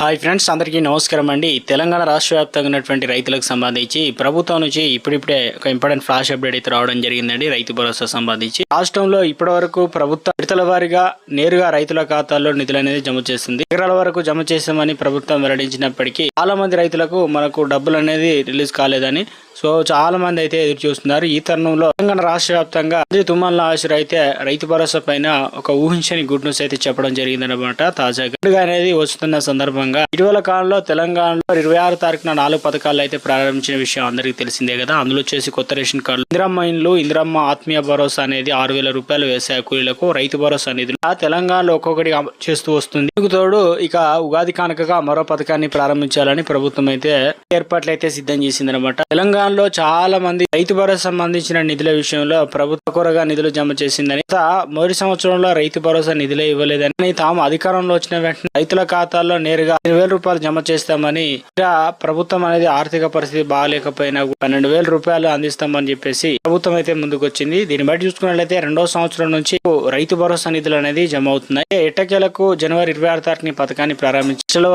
Hi friends అందరికీ నమస్కారం అండి. తెలంగాణ రాష్ట్ర వ్యాప్తంగా ఉన్నటువంటి రైతులకు సంబంధించి ప్రభుత్వం నుంచి ఇప్పుడిప్పుడే ఒక ఇంపార్టెంట్ ఫ్లాష్ అప్డేట్ అయితే రావడం జరిగిందండి రైతు భరోసా సంబంధించి. రాష్ట్రంలో ఇప్పటి వరకు ప్రభుత్వం విడతల వారీగా నేరుగా రైతుల ఖాతాల్లో నిధులు అనేది జమ చేస్తుంది ఎకరాల వరకు జమ చేస్తామని ప్రభుత్వం వెల్లడించినప్పటికీ చాలా మంది రైతులకు మనకు డబ్బులు అనేది రిలీజ్ కాలేదని సో చాలా మంది అయితే ఎదురు చూస్తున్నారు. ఈ తరుణంలో తెలంగాణ రాష్ట్ర వ్యాప్తంగా మంత్రి తుమ్మల నాగేశ్వర అయితే రైతు భరోసా పైన ఒక ఊహించని గుడ్ న్యూస్ అయితే చెప్పడం జరిగిందనమాట తాజాగా. పండుగ అనేది వస్తున్న సందర్భంగా ఇటీవల కాలంలో తెలంగాణలో ఇరవై ఆరు తారీఖున నాలుగు పథకాలు అయితే ప్రారంభించిన విషయం అందరికీ తెలిసిందే కదా. అందులో వచ్చేసి కొత్త రేషన్ కార్డు ఇందిరమ్మ ఇండ్లు ఇందిరమ్మ ఆత్మీయ భరోసా అనేది ఆరు వేల రూపాయలు వ్యవసాయ కూలీలకు రైతు భరోసా అనేది తెలంగాణలో ఒక్కొక్కటి చేస్తూ వస్తుంది. ఇందుకు తోడు ఇక ఉగాది కానుకగా మరో పథకాన్ని ప్రారంభించాలని ప్రభుత్వం అయితే ఏర్పాట్లు అయితే సిద్ధం చేసిందనమాట రాష్ట్రంలో చాలా మంది రైతు భరోసా సంబంధించిన నిధుల విషయంలో ప్రభుత్వ కొరగా నిధులు జమ చేసిందని మొదటి సంవత్సరంలో రైతు భరోసా నిధులే ఇవ్వలేదని తాము అధికారంలో వచ్చిన వెంటనే రైతుల ఖాతాల్లో నేరుగా ఐదు వేల రూపాయలు జమ చేస్తామని ఇక ప్రభుత్వం అనేది ఆర్థిక పరిస్థితి బాగాలేకపోయినా పన్నెండు వేల రూపాయలు అందిస్తామని చెప్పేసి ప్రభుత్వం అయితే ముందుకు వచ్చింది దీన్ని బట్టి చూసుకున్నట్లయితే రెండో సంవత్సరం నుంచి రైతు భరోసా నిధులు అనేది జమ అవుతున్నాయి. ఎట్టకేలకు జనవరి ఇరవై ఆరు తారీఖుని పథకాన్ని ప్రారంభించి దశల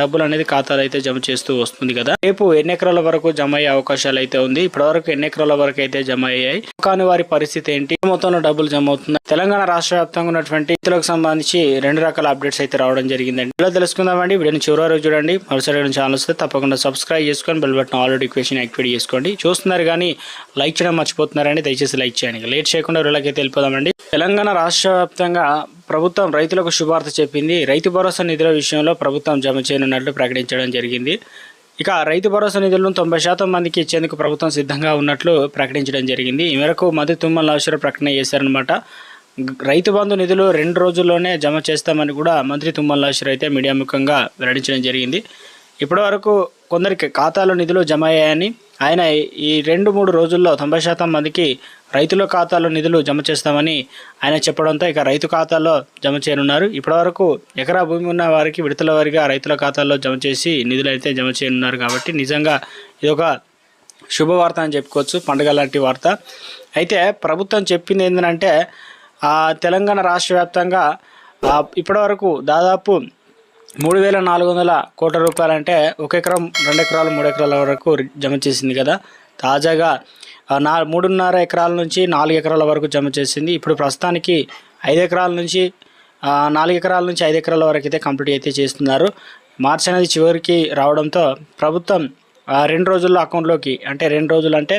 డబ్బులు అనేది ఖాతాలు అయితే జమ చేస్తూ వస్తుంది కదా. రేపు ఎన్ని ఎకరాల వరకు జమ అయ్యే అవకాశం అవకాశాలు అయితే ఉంది. ఇప్పటివరకు ఎన్ని ఎకరాల వరకు అయితే జమ అయ్యాయి? కానీ వారి పరిస్థితి ఏంటి? మొత్తంలో డబ్బులు జమ అవుతున్నాయి. తెలంగాణ రాష్ట్ర వ్యాప్తంగా ఉన్నటువంటి రైతులకు సంబంధించి రెండు రకాల అప్డేట్స్ అయితే రావడం జరిగిందండి. ఇలా తెలుసుకుందామండి? వీడియోని చివరి వరకు చూడండి. మరోసారి ఛానల్ వస్తే తప్పకుండా సబ్స్క్రైబ్ చేసుకొని bell button already question activate చేసుకోండి. చూస్తున్నారు కానీ లైక్ చేయడం మర్చిపోతున్నారండి. దయచేసి లైక్ చేయండి. లేట్ చేయకుండా వీళ్ళకైతే వెళ్ళిపోదామండి. తెలంగాణ రాష్ట్ర వ్యాప్తంగా ప్రభుత్వం రైతులకు శుభార్త చెప్పింది. రైతు భరోసా నిధుల విషయంలో ప్రభుత్వం జమ చేయనున్నట్లు ప్రకటించడం జరిగింది. ఇక రైతు భరోసా నిధులను తొంభై శాతం మందికి ఇచ్చేందుకు ప్రభుత్వం సిద్ధంగా ఉన్నట్లు ప్రకటించడం జరిగింది. ఈ మేరకు మధు తుమ్మల నాగేశ్వర ప్రకటన చేశారనమాట రైతు బంధు నిధులు రెండు రోజుల్లోనే జమ చేస్తామని కూడా మంత్రి తుమ్మల అయితే మీడియా ముఖంగా వెల్లడించడం జరిగింది. ఇప్పటివరకు కొందరికి ఖాతాలో నిధులు జమ అయ్యాయని ఆయన ఈ రెండు మూడు రోజుల్లో తొంభై శాతం మందికి రైతుల ఖాతాలో నిధులు జమ చేస్తామని ఆయన చెప్పడంతో ఇక రైతు ఖాతాలో జమ చేయనున్నారు. ఇప్పటివరకు ఎకరా భూమి ఉన్న వారికి విడతల వారిగా రైతుల ఖాతాల్లో జమ చేసి నిధులు అయితే జమ చేయనున్నారు కాబట్టి నిజంగా ఇది ఒక శుభవార్త అని చెప్పుకోవచ్చు పండుగ లాంటి వార్త. అయితే ప్రభుత్వం చెప్పింది ఏంటంటే తెలంగాణ రాష్ట్ర వ్యాప్తంగా ఇప్పటివరకు దాదాపు మూడు వేల నాలుగు వందల కోట్ల రూపాయలు అంటే ఒక ఎకరం రెండు ఎకరాలు మూడు ఎకరాల వరకు జమ చేసింది కదా. తాజాగా నా మూడున్నర ఎకరాల నుంచి నాలుగు ఎకరాల వరకు జమ చేసింది. ఇప్పుడు ప్రస్తుతానికి ఐదు ఎకరాల నుంచి నాలుగు ఎకరాల నుంచి ఐదు ఎకరాల వరకు అయితే కంప్లీట్ అయితే చేస్తున్నారు. మార్చి అనేది చివరికి రావడంతో ప్రభుత్వం రెండు రోజుల్లో అకౌంట్లోకి అంటే రెండు రోజులు అంటే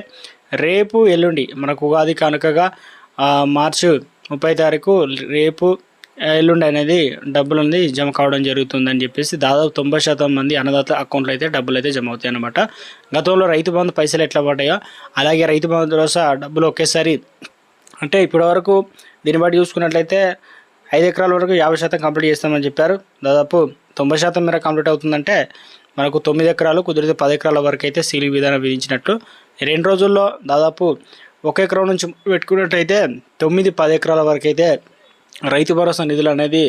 రేపు ఎల్లుండి మనకు ఉగాది కానుకగా మార్చి ముప్పై తారీఖు రేపు ఎల్లుండి అనేది డబ్బులు అనేది జమ కావడం జరుగుతుందని చెప్పేసి దాదాపు తొంభై శాతం మంది అన్నదాత అకౌంట్లో అయితే డబ్బులు అయితే జమ అవుతాయి అన్నమాట. గతంలో రైతు బంధు పైసలు ఎట్లా పడ్డాయో అలాగే రైతు బంధు భరోసా డబ్బులు ఒకేసారి అంటే ఇప్పటి వరకు దీన్ని బట్టి చూసుకున్నట్లయితే ఐదు ఎకరాల వరకు యాభై శాతం కంప్లీట్ చేస్తామని చెప్పారు. దాదాపు తొంభై శాతం మేర కంప్లీట్ అవుతుందంటే మనకు తొమ్మిది ఎకరాలు కుదిరితే పది ఎకరాల వరకు అయితే సీలింగ్ విధానం విధించినట్టు. రెండు రోజుల్లో దాదాపు ఒక ఎకరం నుంచి పెట్టుకున్నట్టయితే తొమ్మిది పది ఎకరాల వరకు అయితే రైతు భరోసా నిధులు అనేది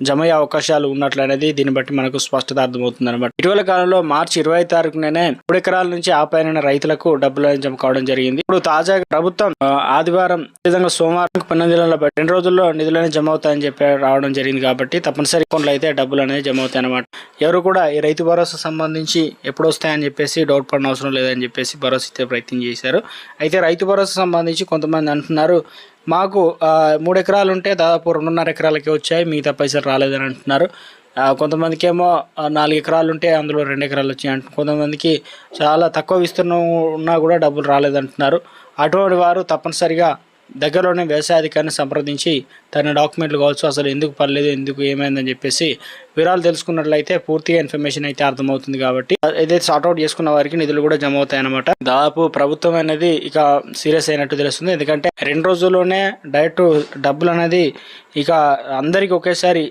జమ అయ్యే అవకాశాలు ఉన్నట్లు అనేది దీన్ని బట్టి మనకు స్పష్టత అర్థమవుతుంది అనమాట ఇటీవల కాలంలో మార్చి ఇరవై తారీఖుననే మూడు ఎకరాల నుంచి ఆ పైన రైతులకు డబ్బులు అనేది జమ కావడం జరిగింది. ఇప్పుడు తాజాగా ప్రభుత్వం ఆదివారం విధంగా సోమవారం పన్నెండు నెలల బట్టి రెండు రోజుల్లో నిధులనే జమ అవుతాయని చెప్పి రావడం జరిగింది కాబట్టి తప్పనిసరి అకౌంట్లు అయితే డబ్బులు అనేది జమ అవుతాయి అనమాట ఎవరు కూడా ఈ రైతు భరోసా సంబంధించి ఎప్పుడు వస్తాయని చెప్పేసి డౌట్ పడిన అవసరం లేదని చెప్పేసి భరోసా ఇచ్చే ప్రయత్నం చేశారు. అయితే రైతు భరోసా సంబంధించి కొంతమంది అంటున్నారు మాకు మూడు ఎకరాలు ఉంటే దాదాపు రెండున్నర ఎకరాలకే వచ్చాయి మిగతా పైసలు రాలేదని అంటున్నారు. కొంతమందికి ఏమో నాలుగు ఎకరాలు ఉంటే అందులో రెండు ఎకరాలు వచ్చాయి అంటు కొంతమందికి చాలా తక్కువ విస్తీర్ణం ఉన్నా కూడా డబ్బులు రాలేదంటున్నారు. అటువంటి వారు తప్పనిసరిగా దగ్గరలోనే వ్యవసాయ అధికారిని సంప్రదించి తన డాక్యుమెంట్లు కావచ్చు అసలు ఎందుకు పర్లేదు ఎందుకు ఏమైందని చెప్పేసి వివరాలు తెలుసుకున్నట్లయితే పూర్తిగా ఇన్ఫర్మేషన్ అయితే అర్థమవుతుంది కాబట్టి ఏదైతే సార్ట్అవుట్ చేసుకున్న వారికి నిధులు కూడా జమ అవుతాయి అనమాట దాదాపు ప్రభుత్వం అనేది ఇక సీరియస్ అయినట్టు తెలుస్తుంది. ఎందుకంటే రెండు రోజుల్లోనే డైరెక్ట్ డబ్బులు అనేది ఇక అందరికీ ఒకేసారి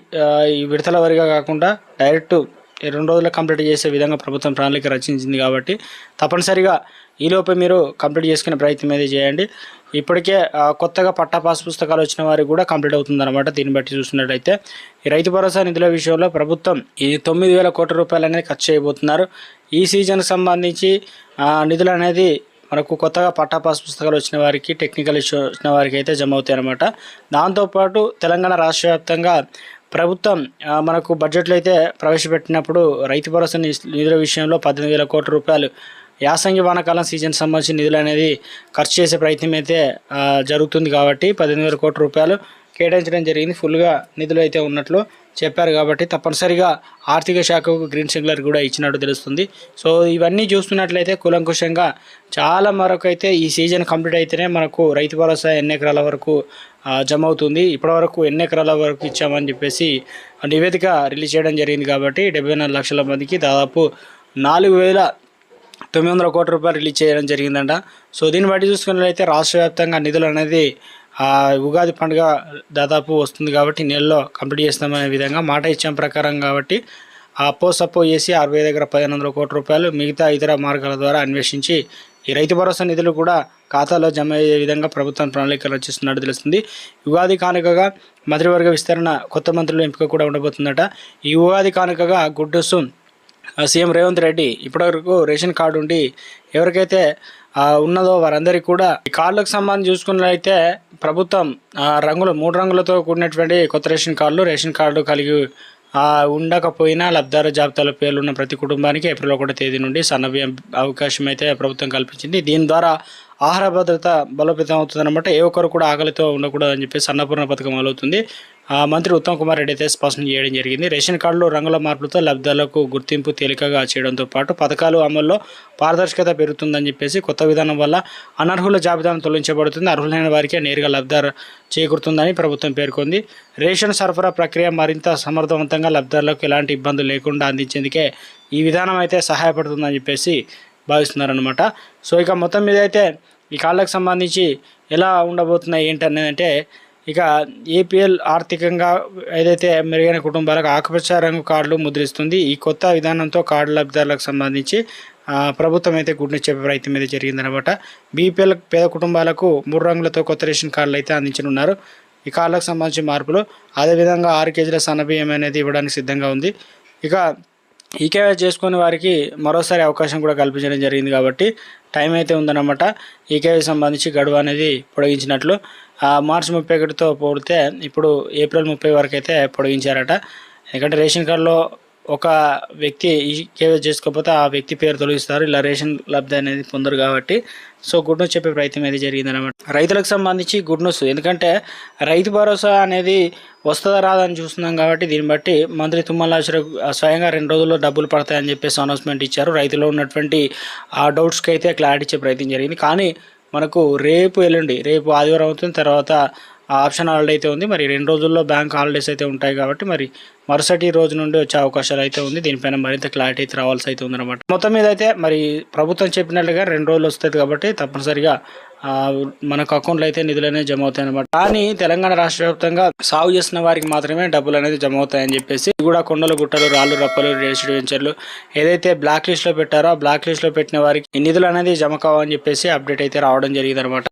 ఈ విడతల వారిగా కాకుండా డైరెక్ట్ రెండు రోజుల్లో కంప్లీట్ చేసే విధంగా ప్రభుత్వం ప్రణాళిక రచించింది కాబట్టి తప్పనిసరిగా ఈలోపే మీరు కంప్లీట్ చేసుకునే ప్రయత్నం అయితే చేయండి. ఇప్పటికే కొత్తగా పట్టా పాస్ పుస్తకాలు వచ్చిన వారికి కూడా కంప్లీట్ అవుతుందన్నమాట దీన్ని బట్టి చూసినట్టయితే ఈ రైతు భరోసా నిధుల విషయంలో ప్రభుత్వం ఈ తొమ్మిది వేల కోట్ల రూపాయలు అనేది ఖర్చు చేయబోతున్నారు. ఈ సీజన్కి సంబంధించి నిధులు అనేది మనకు కొత్తగా పట్టా పాస్ పుస్తకాలు వచ్చిన వారికి టెక్నికల్ ఇష్యూ వచ్చిన వారికి అయితే జమ అవుతాయి అనమాట దాంతోపాటు తెలంగాణ రాష్ట్ర వ్యాప్తంగా ప్రభుత్వం మనకు బడ్జెట్లో అయితే ప్రవేశపెట్టినప్పుడు రైతు భరోసా నిధుల విషయంలో పద్దెనిమిది వేల కోట్ల రూపాయలు యాసంగి వానాకాలం సీజన్ సంబంధించిన నిధులు అనేది ఖర్చు చేసే ప్రయత్నం అయితే జరుగుతుంది కాబట్టి పద్దెనిమిది వేల కోట్ల రూపాయలు కేటాయించడం జరిగింది. ఫుల్గా నిధులు అయితే ఉన్నట్లు చెప్పారు కాబట్టి తప్పనిసరిగా ఆర్థిక శాఖకు గ్రీన్ సిగ్నల్ కూడా ఇచ్చినట్టు తెలుస్తుంది. సో ఇవన్నీ చూస్తున్నట్లయితే కులంకుశంగా చాలా మరొకైతే ఈ సీజన్ కంప్లీట్ అయితేనే మనకు రైతు భరోసా ఎన్ని ఎకరాల వరకు జమ అవుతుంది ఇప్పటివరకు ఎన్ని ఎకరాల వరకు ఇచ్చామని చెప్పేసి నివేదిక రిలీజ్ చేయడం జరిగింది కాబట్టి డెబ్బై నాలుగు లక్షల మందికి దాదాపు నాలుగు వేల తొమ్మిది వందల కోట్ల రూపాయలు రిలీజ్ చేయడం జరిగిందంట. సో దీన్ని బట్టి చూసుకున్నట్లయితే రాష్ట్ర వ్యాప్తంగా నిధులు అనేది ఉగాది పండుగ దాదాపు వస్తుంది కాబట్టి నెలలో కంప్లీట్ చేస్తామనే విధంగా మాట ఇచ్చిన ప్రకారం కాబట్టి ఆ అప్పో సప్పో చేసి ఆర్బీఐ దగ్గర పదిహేను వందల కోట్ల రూపాయలు మిగతా ఇతర మార్గాల ద్వారా అన్వేషించి ఈ రైతు భరోసా నిధులు కూడా ఖాతాలో జమ అయ్యే విధంగా ప్రభుత్వం ప్రణాళికలు రచిస్తున్నట్టు తెలుస్తుంది. ఉగాది కానుకగా మంత్రివర్గ విస్తరణ కొత్త మంత్రుల ఎంపిక కూడా ఉండబోతుందట. ఈ ఉగాది కానుకగా గుడ్డసు సీఎం రేవంత్ రెడ్డి ఇప్పటివరకు రేషన్ కార్డు ఉండి ఎవరికైతే ఉన్నదో వారందరికీ కూడా ఈ కార్డులకు సంబంధించి చూసుకున్నట్లయితే ప్రభుత్వం ఆ, రంగులు మూడు రంగులతో కూడినటువంటి కొత్త రేషన్ కార్డులు రేషన్ కార్డు కలిగి ఉండకపోయినా లబ్ధార జాబితాలో పేర్లు ఉన్న ప్రతి కుటుంబానికి ఏప్రిల్ ఒకటో తేదీ నుండి సన్నబియ్యం అవకాశం అయితే ప్రభుత్వం కల్పించింది. దీని ద్వారా ఆహార భద్రత బలోపేతం అవుతుందన్నమాట. ఏ ఒక్కరు కూడా ఆకలితో ఉండకూడదు అని చెప్పి సన్నపూర్ణ పథకం అమలవుతుంది మంత్రి ఉత్తమ్ కుమార్ రెడ్డి అయితే స్పష్టం చేయడం జరిగింది. రేషన్ కార్డులో రంగుల మార్పులతో లబ్ధాలకు గుర్తింపు తేలికగా చేయడంతో పాటు పథకాలు అమల్లో పారదర్శకత పెరుగుతుందని చెప్పేసి కొత్త విధానం వల్ల అనర్హుల జాబితాను తొలగించబడుతుంది. అర్హులైన వారికే నేరుగా లబ్ధారు చేకూరుతుందని ప్రభుత్వం పేర్కొంది. రేషన్ సరఫరా ప్రక్రియ మరింత సమర్థవంతంగా లబ్ధారులకు ఎలాంటి ఇబ్బందులు లేకుండా అందించేందుకే ఈ విధానం అయితే సహాయపడుతుందని చెప్పేసి భావిస్తున్నారనమాట సో ఇక మొత్తం మీద అయితే ఈ కాళ్ళకు సంబంధించి ఎలా ఉండబోతున్నాయి ఏంటనేది అంటే ఇక ఏపీఎల్ ఆర్థికంగా ఏదైతే మెరుగైన కుటుంబాలకు ఆకుపచ్చ రంగు కార్డులు ముద్రిస్తుంది ఈ కొత్త విధానంతో కార్డు లబ్ధిదారులకు సంబంధించి ప్రభుత్వం అయితే గుడ్ని చెప్పే ప్రయత్నం అయితే జరిగిందనమాట. బీపీఎల్ పేద కుటుంబాలకు మూడు రంగులతో కొత్త రేషన్ కార్డులు అయితే అందించనున్నారు. ఈ కార్డులకు సంబంధించిన మార్పులు అదేవిధంగా ఆరు కేజీల సన్నబియ్యం అనేది ఇవ్వడానికి సిద్ధంగా ఉంది. ఇక ఈకేవై చేసుకునే వారికి మరోసారి అవకాశం కూడా కల్పించడం జరిగింది కాబట్టి టైం అయితే ఉందన్నమాట. ఈకేవై సంబంధించి గడువు అనేది పొడిగించినట్లు మార్చి ముప్పై ఒకటితో పోడితే ఇప్పుడు ఏప్రిల్ ముప్పై వరకు అయితే పొడిగించారట. ఎందుకంటే రేషన్ కార్డులో ఒక వ్యక్తి ఈకేవై చేసుకోకపోతే ఆ వ్యక్తి పేరు తొలగిస్తారు. ఇలా రేషన్ లబ్ధి అనేది పొందరు కాబట్టి సో గుడ్ న్యూస్ చెప్పే ప్రయత్నం అయితే జరిగిందనమాట రైతులకు సంబంధించి గుడ్ న్యూస్. ఎందుకంటే రైతు భరోసా అనేది వస్తుందా రాదని చూస్తున్నాం కాబట్టి దీన్ని బట్టి మంత్రి తుమ్మల స్వయంగా రెండు రోజుల్లో డబ్బులు పడతాయని చెప్పేసి అనౌన్స్మెంట్ ఇచ్చారు. రైతులో ఉన్నటువంటి ఆ డౌట్స్కి అయితే క్లారిటీ ఇచ్చే ప్రయత్నం జరిగింది. కానీ మనకు రేపు ఎల్లుండి రేపు ఆదివారం అవుతుంది తర్వాత ఆప్షన్ హాలిడే అయితే ఉంది. మరి రెండు రోజుల్లో బ్యాంక్ హాలిడేస్ అయితే ఉంటాయి కాబట్టి మరి మరుసటి రోజు నుండి వచ్చే అవకాశాలు అయితే ఉంది. దీనిపైన మరింత క్లారిటీ అయితే రావాల్సి అయితే ఉందన్నమాట. మొత్తం మీద అయితే మరి ప్రభుత్వం చెప్పినట్లుగా రెండు రోజులు వస్తుంది కాబట్టి తప్పనిసరిగా మనకు అకౌంట్లో అయితే నిధులు అనేది జమ అవుతాయి అనమాట కానీ తెలంగాణ రాష్ట్ర వ్యాప్తంగా సాగు చేసిన వారికి మాత్రమే డబ్బులు అనేది జమ అవుతాయని చెప్పేసి కూడా కొండలు గుట్టలు రాళ్ళు రప్పలు రేసిడ్ వెంచర్లు ఏదైతే బ్లాక్ లిస్ట్లో పెట్టారో ఆ బ్లాక్ లిస్ట్లో పెట్టిన వారికి నిధులు అనేది జమ కావని చెప్పేసి అప్డేట్ అయితే రావడం జరిగింది అనమాట